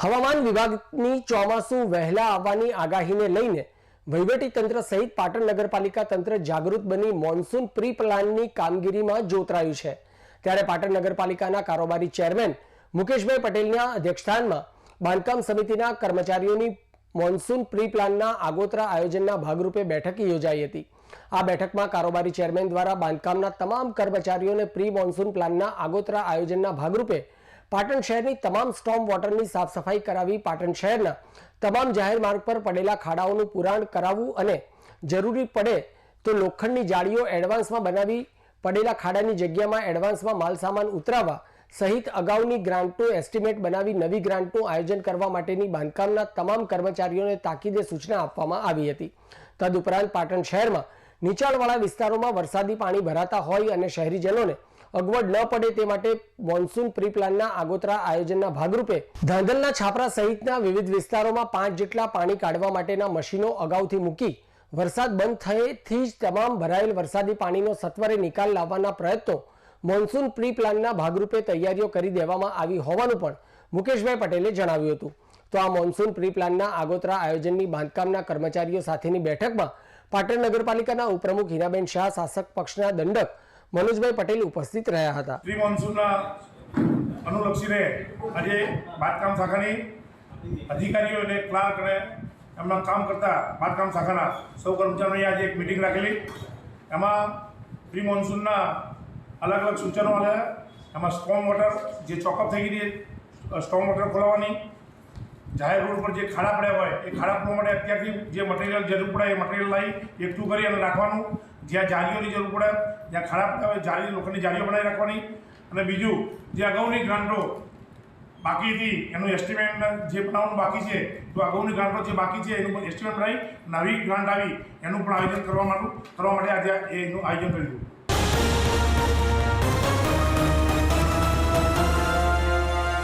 હવામાન વિભાગની ચોમાસું વહેલા આવવાની આગાહીને લઈને વહીવટી તંત્ર સહિત પાટણ નગરપાલિકા તંત્ર જાગૃત બની મોન્સૂન પ્રી પ્લાનની કામગીરીમાં જોતરાયું છે. ત્યારે પાટણ નગરપાલિકાના કારોબારી ચેરમેન મુકેશભાઈ પટેલના અધ્યક્ષસ્થાનમાં બાંધકામ સમિતિના કર્મચારીઓની મોન્સૂન પ્રી પ્લાનના આગોતરા આયોજનના ભાગરૂપે બેઠક યોજાઈ હતી. આ બેઠકમાં કારોબારી ચેરમેન દ્વારા બાંધકામના તમામ કર્મચારીઓને પ્રી મોન્સૂન પ્લાનના આગોતરા આયોજનના ભાગરૂપે પાટણ શહેરની તમામ સ્ટોમ વોટરની સાફ સફાઈ કરાવી પાટણ શહેરના તમામ જાહેર માર્ગ પર પડેલા ખાડાઓનું પુરાણ કરાવવું અને જરૂરી પડે તો લોખંડની જાળીઓ એડવાન્સમાં બનાવી પડેલા ખાડાની જગ્યામાં એડવાન્સમાં માલસામાન ઉતરાવવા સહિત અગાઉની ગ્રાન્ટનું એસ્ટિમેટ બનાવી નવી ગ્રાન્ટનું આયોજન કરવા માટેની બાંધકામના તમામ કર્મચારીઓને તાકીદે સૂચના આપવામાં આવી હતી. તદુપરાંત પાટણ શહેરમાં નીચાણવાળા વિસ્તારોમાં વરસાદી પાણી ભરાતા હોય અને શહેરીજનોને અગવડ ન પડે તે માટે મોન્સૂન પ્રી પ્લાનના આગોતરા આયોજનના ભાગરૂપે ધાંધલના છાપરા સહિતના વિવિધ વિસ્તારોમાં પાંચ જેટલા પાણી કાઢવા માટેના મશીનો અગાઉથી મૂકી વરસાદ બંધ થયેથી જ તમામ ભરાયેલ વરસાદી પાણીનો સત્વરે નિકાલ લાવવાના પ્રયત્નો મોન્સૂન પ્રી પ્લાનના ભાગરૂપે તૈયારીઓ કરી દેવામાં આવી હોવાનું પણ મુકેશભાઈ પટેલે જણાવ્યું હતું. તો આ મોન્સૂન પ્રી પ્લાનના આગોતરા આયોજનની બાંધકામના કર્મચારીઓ સાથેની બેઠકમાં પાટણ નગરપાલિકાના ઉપપ્રમુખ હીરાબેન શાહ, શાસક પક્ષના દંડક મનોજભાઈ પટેલ ઉપસ્થિત રહ્યા હતા. પ્રી મોન્સૂનના અનુલક્ષીને આજે બાંધકામ શાખાની અધિકારીઓ અને ક્લાર્ક અને એમના કામ કરતા બાંધકામ શાખાના સૌ કર્મચારીઓની આજે એક મિટિંગ રાખેલી. એમાં પ્રી મોન્સૂનના અલગ અલગ સૂચનો આવ્યા એમાં સ્ટ્રોંગ વોટર જે ચોકઅપ થઈ ગઈ સ્ટ્રોંગ વોટર ખોલાવવાની જાહેર રોડ પર જે ખાડા પડ્યા હોય, એ ખાડા પડવા માટે અત્યારથી જે મટીરિયલ જરૂર પડે, એ મટીરિયલ લાવી એકઠું કરી અને રાખવાનું. જ્યાં જાળીઓની જરૂર પડે જ્યાં ખાડા પડ્યા હોય, જાળી લોકોની જાળીઓ બનાવી રાખવાની. અને બીજું, જે અગાઉની ગ્રાન્ટો બાકી હતી, એનું એસ્ટિમેટ જે બનાવવાનું બાકી છે, તો અગાઉની ગ્રાન્ટો જે બાકી છે, એનું એસ્ટિમેટ બનાવી નવી ગ્રાન્ટ આવી, એનું પણ આયોજન કરવા માટે કરવા માટે આજે એનું આયોજન કર્યું.